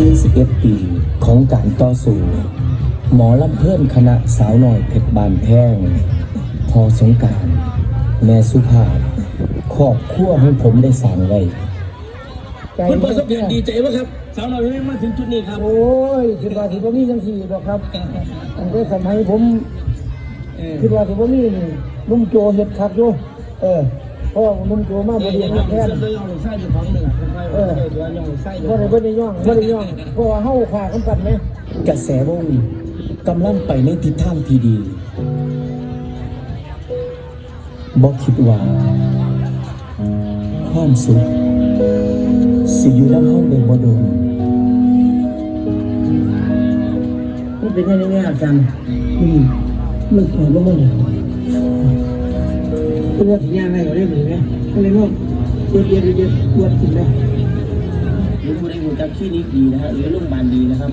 41 ปีของการต่อสู้หมอลำเพื่อนคณะสาวน้อยเพชรบานแพงพอสงการ แม่สุภาพครอบครัวของผมได้สร้างไว้คุณประสบการณ์ดีใจไหมครับ สาวน้อยเพชรมาถึงจุดนี้ครับ โอ้ยคิดว่าสิบ่มีจังสี่ดอกครับอันนี้สมัยผมคิดว่าสิบ่มีนี่นุ่มโจเฮ็ดคักอยู่เออ พราะว่านุ่มโจมาบดีแทนเสื้อยังไหนึ่งค่เออเดี๋ยวยังไส้อยู่บ่ได้บ่ได้ย่องบ่ได้ย่องเพราะว่าเฮาขากันกันแหมกระแสวงกำลังไปในทิศทางที่ดีบอกคิดว่าความสุขสิอยู่น้ำห้องเดบ่โดนมันเป็นยังไงอาจารย์อืมมันถอยลงมาเนี่ย เลือดยางอะไรก็ได้เหมือนกันก็เลยว่าเลือดเยอะเยอะปวดกินได้หรือผู้ใดรู้จักคลินิกดีนะฮะหรือโรงพยาบาลดีนะครับ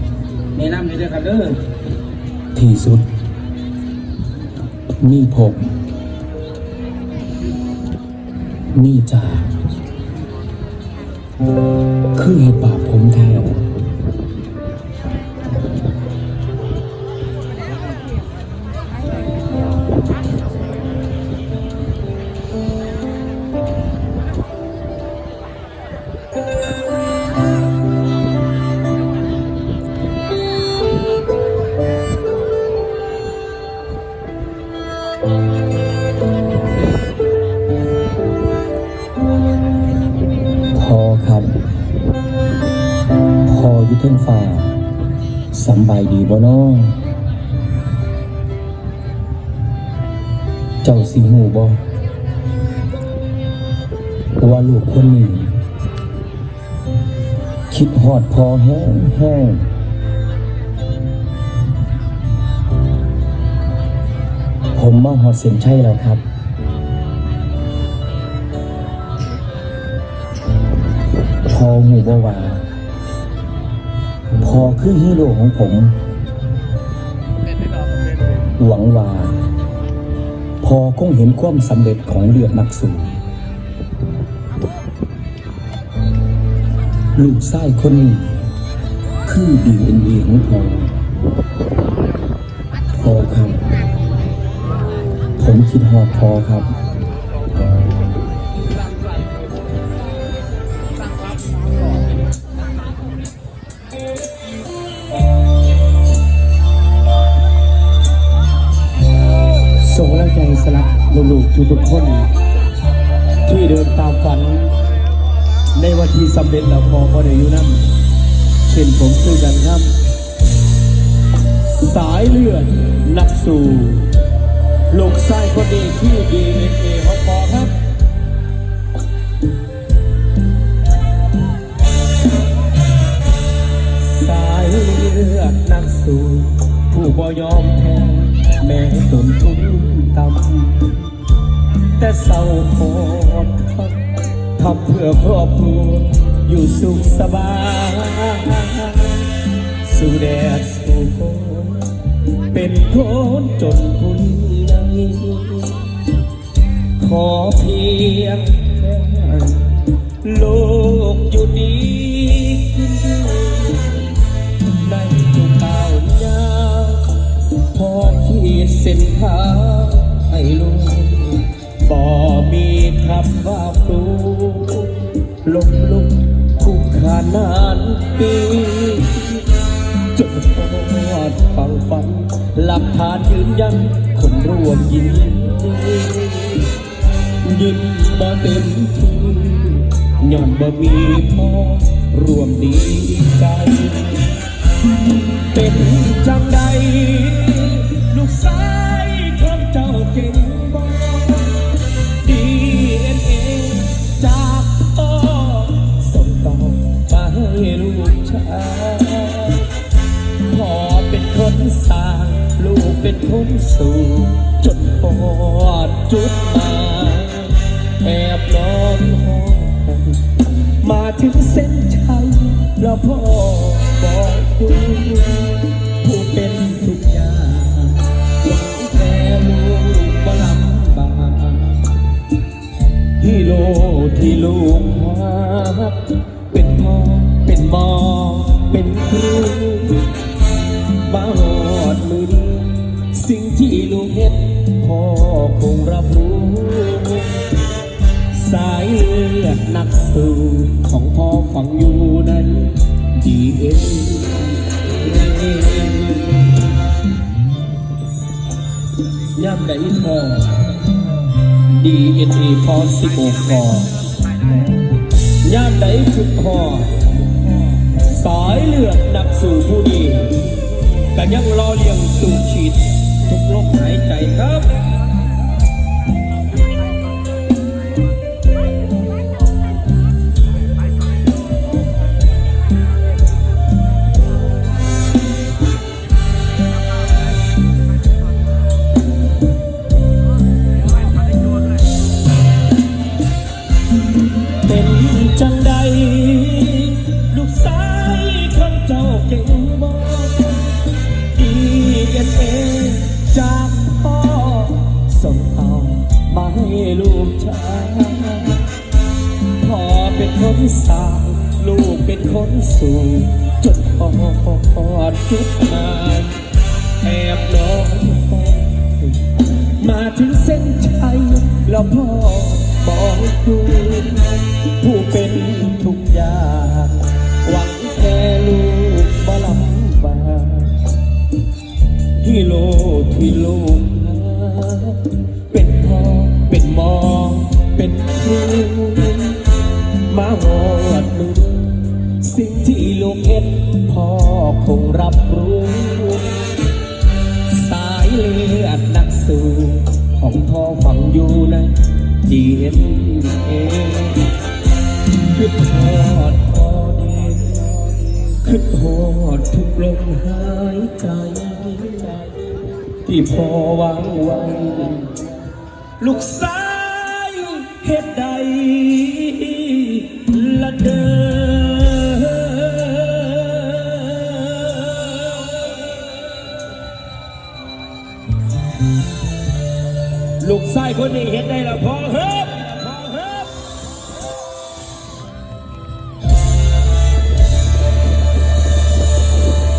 แนะนำเลยนะครับเด้อที่สุด มีผมมีจ่าคือให้ปราบผมแทน อยู่เทิงฟ้าสำบายดีบ่น้องเจ้าสิหูบ่ว่าลูกคนนี้ คิดฮอดพอแห้งแห้งผมมาฮอดเส้นชัยแล้วครับ พอหูบ่ว่า พอคือฮีโร่ของผม หวังว่า พอคงเห็นความสำเร็จของเลือดนักสู้ลูกชายคนนี้ คือดีเอ็นเอของพอพอครับ ผมคิดฮอดพอครับ ลูกทุกๆคน ที่เดินตามฝัน ในวันที่สำเร็จแล้วพอพอได้อยู่นั่นเช่นผมคือกันครับ สายเลือดนักสู่ลูกชายคนดีที่ดีเอ็นเอของพอครับ เลือดนักสู้ผู้บ่ยอมแพ้แม้ต้นทุนต่ำแต่เศร้าโคตรทำเพื่อครอบครัวอยู่สุขสบายสู่แดดสู่ฝนเป็นคนจนคุณยังขอเพียง ดเส้นทางให้ลูกบ่มีคำว่าครูลมลุกคุกขานานปีจนทอดฟังฟัน หลักฐานยืนยันคนร่วมยินยิ้มบ่เต็มที่ย้อนบ่มีพ่อร่วมดีใจ เป็นจังใด จ้าเก่งบ่ดีเอ็นเอจากพ่อส่งต่อไปให้ลูกชายพ่อเป็นคนสร้าง ลูกเป็นคนสู่ จนปอดจุดมา ที่ลูกหาเป็นพ่อเป็นหมอเป็นครูบ้าหอดมือสิ่งที่ลูกเห็ดพ่อคงรับรู้ สายเลือดนักสู้ของพ่อฝังอยู่นั้นดีเอ็นย่ำใดพ่อ ดีเอ็นเอพอสิบโอกกอย่ำใดคือพ่อสายเลือดนักสู่ผู้ดีก็ยังรอเลี้ยงสู่ชีดทุกลมหายใจครับ คนสู่จนพอดจุดหมายแอบนอนมาถึงเส้นชัยแล้วพ่อบอกดูผู้เป็นทุกอย่างหวังแค่ลูกบ่ลำบากที่โลที่ลูกเป็นพ่อเป็นหมอเป็นครูมาหอูกเห็นพ่อคงรับรู้ สายเลือดนักสู้ของพ่อฝังอยู่ในดีเอ็นเอคือทอดพอดีคือทอดทุกลมหายใจ ที่พ่อวางไว้ ลูกสายเหตุใด คนนี้เห็นได้ละพอเฮิบพอเฮิบ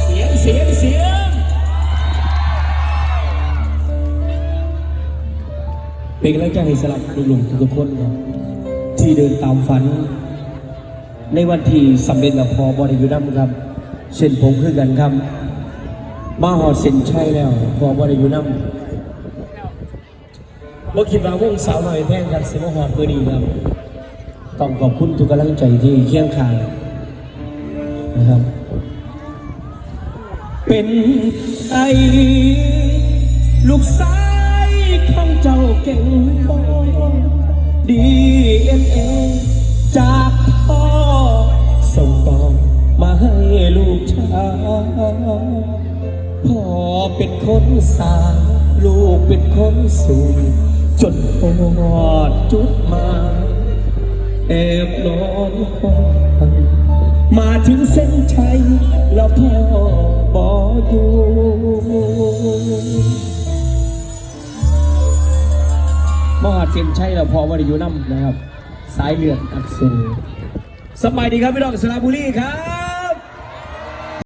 เสียงเสียงเสียง เป็นกำลังใจให้สำหรับลุงๆทุกคนครับที่เดินตามฝัน ในวันที่สำเร็จแล้วพอบริยุนัมครับ เส้นผมคือกันครับ มาหอดเส้นชัยแล้ว พอบริยุนัม บ่คิดว่าวงสาวน้อยแพงครับสิมาฮอดเบอร์ดีครับ ต้องขอบคุณทุกกำลังใจที่เคียงข้างนะครับ เป็นไอลูกสายของเจ้าเก่งบ่ดีเอ็นเอจากพ่อส่งต่อมาให้ลูกชายพ่อเป็นคนสร้าง ลูกเป็นคนสูง จนพอดจุดมาแอบนอนห้องมาถึงเส้นชัยแล้วพ่อบอกอยู่มหาเส้นชัยแล้วพ่อว่าได้อยู่น้ำนะครับ สายเลือดอักเสบสบายดีครับพี่น้องสระบุรีครับ